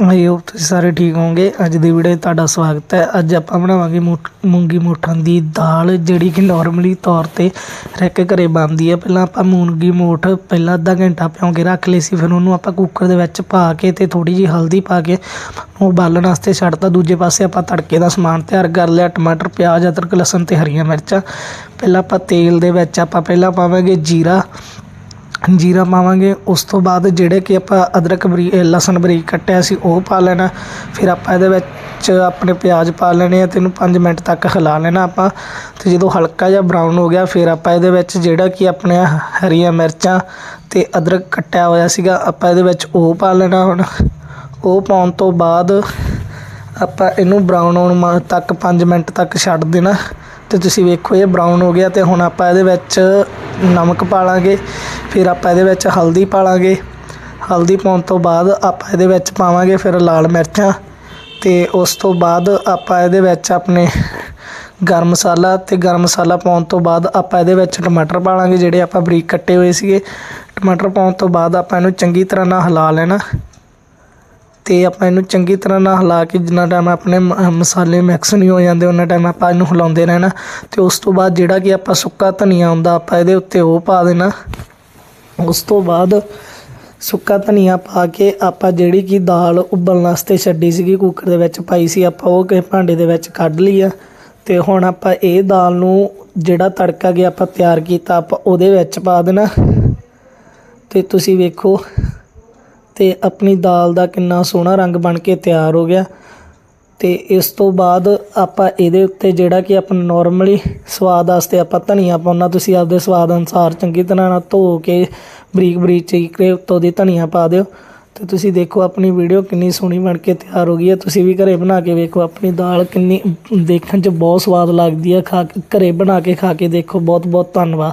I hope ਤੁਸੀਂ ਸਾਰੇ ਠੀਕ ਹੋਵੋਗੇ। ਅੱਜ ਦੀ ਵੀਡੀਓ 'ਚ ਤੁਹਾਡਾ ਸਵਾਗਤ ਹੈ। ਅੱਜ ਆਪਾਂ ਬਣਾਵਾਂਗੇ ਮੁੱਠ- ਮੂੰਗੀ ਮੋਠਾਂ ਦੀ ਦਾਲ, ਜਿਹੜੀ ਕਿ ਨਾਰਮਲੀ ਤੌਰ ਤੇ ਹਰ ਇੱਕ ਘਰੇ ਬਣਦੀ ਹੈ। ਪਹਿਲਾਂ ਆਪਾਂ ਮੂੰਗੀ ਮੋਠ ਪਹਿਲਾਂ ਅੱਧਾ ਘੰਟਾ ਭਿਉਂ ਕੇ ਰੱਖ ਲਈ ਸੀ, ਫਿਰ ਉਹਨੂੰ ਆਪਾਂ ਕੁੱਕਰ ਦੇ ਵਿੱਚ ਪਾ ਕੇ ਤੇ ਥੋੜੀ ਜਿਹੀ ਹਲਦੀ ਪਾ ਕੇ ਉਹ ਉਬਾਲਣ ਵਾਸਤੇ ਛੱਡਤਾ। ਦੂਜੇ ਪਾਸੇ ਆਪਾਂ ਤੜਕੇ ਦਾ ਸਮਾਨ ਤਿਆਰ ਕਰ ਲਿਆ, ਟਮਾਟਰ, ਪਿਆਜ਼, ਅਦਰਕ, ਲਸਣ ਤੇ ਹਰੀਆਂ ਮਿਰਚਾਂ। ਪਹਿਲਾਂ ਆਪਾਂ ਤੇਲ ਦੇ ਵਿੱਚ ਆਪਾਂ ਪਹਿਲਾਂ ਪਾਵਾਂਗੇ ਜੀਰਾ ਜੀਰਾ ਪਾਵਾਂਗੇ। ਉਸ ਤੋਂ ਬਾਅਦ ਜਿਹੜੇ ਕਿ ਆਪਾਂ ਅਦਰਕ ਬਰੀ ਲਸਣ ਬਰੀਕ ਕੱਟਿਆ ਸੀ, ਉਹ ਪਾ ਲੈਣਾ। ਫਿਰ ਆਪਾਂ ਇਹਦੇ ਵਿੱਚ ਆਪਣੇ ਪਿਆਜ਼ ਪਾ ਲੈਣੇ ਆ ਤੇ ਇਹਨੂੰ 5 ਮਿੰਟ ਤੱਕ ਹਿਲਾ ਲੈਣਾ ਆਪਾਂ। ਤੇ ਜਦੋਂ ਹਲਕਾ ਜਿਹਾ ਬਰਾਊਨ ਹੋ ਗਿਆ, ਫਿਰ ਆਪਾਂ ਇਹਦੇ ਵਿੱਚ ਜਿਹੜਾ ਕਿ ਆਪਣੇ ਹਰੀਆਂ ਮਿਰਚਾਂ ਤੇ ਅਦਰਕ ਕੱਟਿਆ ਹੋਇਆ ਸੀਗਾ, ਆਪਾਂ ਇਹਦੇ ਵਿੱਚ ਉਹ ਪਾ ਲੈਣਾ ਹੁਣ। ਉਹ ਪਾਉਣ ਤੋਂ ਬਾਅਦ ਆਪਾਂ ਇਹਨੂੰ ਬਰਾਊਨ ਹੋਣ ਮ- ਤੱਕ 5 ਮਿੰਟ ਤੱਕ ਛੱਡ ਦੇਣਾ। ਤੇ ਤੁਸੀਂ ਵੇਖੋ ਇਹ ਬਰਾਊਨ ਹੋ ਗਿਆ ਤੇ ਹੁਣ ਆਪਾਂ ਇਹਦੇ ਵਿੱਚ ਨਮਕ ਪਾ ਲਾਂਗੇ ਫਿਰ ਆਪਾਂ ਇਹਦੇ ਵਿੱਚ ਹਲਦੀ ਪਾ ਲਾਂਗੇ ਹਲਦੀ ਪਾਉਣ ਤੋਂ ਬਾਅਦ ਆਪਾਂ ਇਹਦੇ ਵਿੱਚ ਪਾਵਾਂਗੇ ਫਿਰ ਲਾਲ ਮਿਰਚਾਂ ਤੇ ਉਸ ਤੋਂ ਬਾਅਦ ਆਪਾਂ ਇਹਦੇ ਵਿੱਚ ਆਪਣੇ ਗਰਮ ਮਸਾਲਾ ਤੇ ਗਰਮ ਮਸਾਲਾ ਪਾਉਣ ਤੋਂ ਬਾਅਦ ਆਪਾਂ ਇਹਦੇ ਵਿੱਚ ਟਮਾਟਰ ਪਾ ਲਾਂਗੇ ਜਿਹੜੇ ਆਪਾਂ ਬਰੀਕ ਕੱਟੇ ਹੋਏ ਸੀਗੇ। ਟਮਾਟਰ ਪਾਉਣ ਤੋਂ ਬਾਅਦ ਆਪਾਂ ਇਹਨੂੰ ਚੰਗੀ ਤਰ੍ਹਾਂ ਨਾਲ ਹਿਲਾ ਲੈਣਾ। ਅਤੇ ਆਪਾਂ ਇਹਨੂੰ ਚੰਗੀ ਤਰ੍ਹਾਂ ਨਾਲ ਹਿਲਾ ਕੇ ਜਿੰਨਾ ਟਾਈਮ ਆਪਣੇ ਮ- ਮਸਾਲੇ ਮਿਕਸ ਨਹੀਂ ਹੋ ਜਾਂਦੇ ਉਹਨਾਂ ਟਾਈਮ ਆਪਾਂ ਇਹਨੂੰ ਹਿਲਾਉਂਦੇ ਰਹਿਣਾ। ਅਤੇ ਉਸ ਤੋਂ ਬਾਅਦ ਜਿਹੜਾ ਕਿ ਆਪਾਂ ਸੁੱਕਾ ਧਨੀਆ ਹੁੰਦਾ, ਆਪਾਂ ਇਹਦੇ ਉੱਤੇ ਉਹ ਪਾ ਦੇਣਾ। ਉਸ ਤੋਂ ਬਾਅਦ ਸੁੱਕਾ ਧਨੀਆ ਪਾ ਕੇ ਆਪਾਂ ਜਿਹੜੀ ਕਿ ਦਾਲ ਉਬਲਣ ਵਾਸਤੇ ਛੱਡੀ ਸੀਗੀ ਕੁੱਕਰ ਦੇ ਵਿੱਚ ਪਾਈ ਸੀ, ਆਪਾਂ ਉਹ ਕਿਸੇ ਭਾਂਡੇ ਦੇ ਵਿੱਚ ਕੱਢ ਲਈ ਆ ਤੇ ਹੁਣ ਆਪਾਂ ਇਹ ਦਾਲ ਨੂੰ ਜਿਹੜਾ ਤੜਕਾ ਗਿਆ ਆਪਾਂ ਤਿਆਰ ਕੀਤਾ, ਆਪਾਂ ਉਹਦੇ ਵਿੱਚ ਪਾ ਦੇਣਾ। ਤੇ ਤੁਸੀਂ ਵੇਖੋ ਤੇ ਆਪਣੀ ਦਾਲ ਦਾ ਕਿੰਨਾ ਸੋਹਣਾ ਰੰਗ ਬਣ ਕੇ ਤਿਆਰ ਹੋ ਗਿਆ। ਤੇ ਇਸ ਤੋਂ ਬਾਅਦ ਆਪਾਂ ਇਹਦੇ ਉੱਤੇ ਜਿਹੜਾ ਕਿ ਆਪਾਂ ਨਾਰਮਲੀ ਸਵਾਦ ਵਾਸਤੇ ਆਪਾਂ ਧਨੀਆ ਪਾਉਣਾ ਤੁਸੀਂ ਆਪਦੇ ਸਵਾਦ ਅਨੁਸਾਰ ਚੰਗੀ ਤਰ੍ਹਾਂ ਨਾਲ ਧੋ ਕੇ ਬਰੀਕ ਬਰੀਕ ਚੀਰੇ ਉੱਤੋਂ ਦੀ ਧਨੀਆ ਪਾ ਦਿਓ। ਤੇ ਤੁਸੀਂ ਦੇਖੋ ਆਪਣੀ ਵੀਡੀਓ ਕਿੰਨੀ ਸੋਹਣੀ ਬਣ ਕੇ ਤਿਆਰ ਹੋ ਗਈ ਹੈ। ਤੁਸੀਂ ਵੀ ਘਰੇ ਬਣਾ ਕੇ ਵੇਖੋ, ਆਪਣੀ ਦਾਲ ਕਿੰਨੀ ਦੇਖਣ 'ਚ ਬਹੁਤ ਸਵਾਦ ਲੱਗਦੀ ਹੈ। ਖਾ ਕੇ- ਘਰੇ ਬਣਾ ਕੇ ਖਾ ਕੇ ਦੇਖੋ ਬਹੁਤ ਬਹੁਤ ਧੰਨਵਾਦ।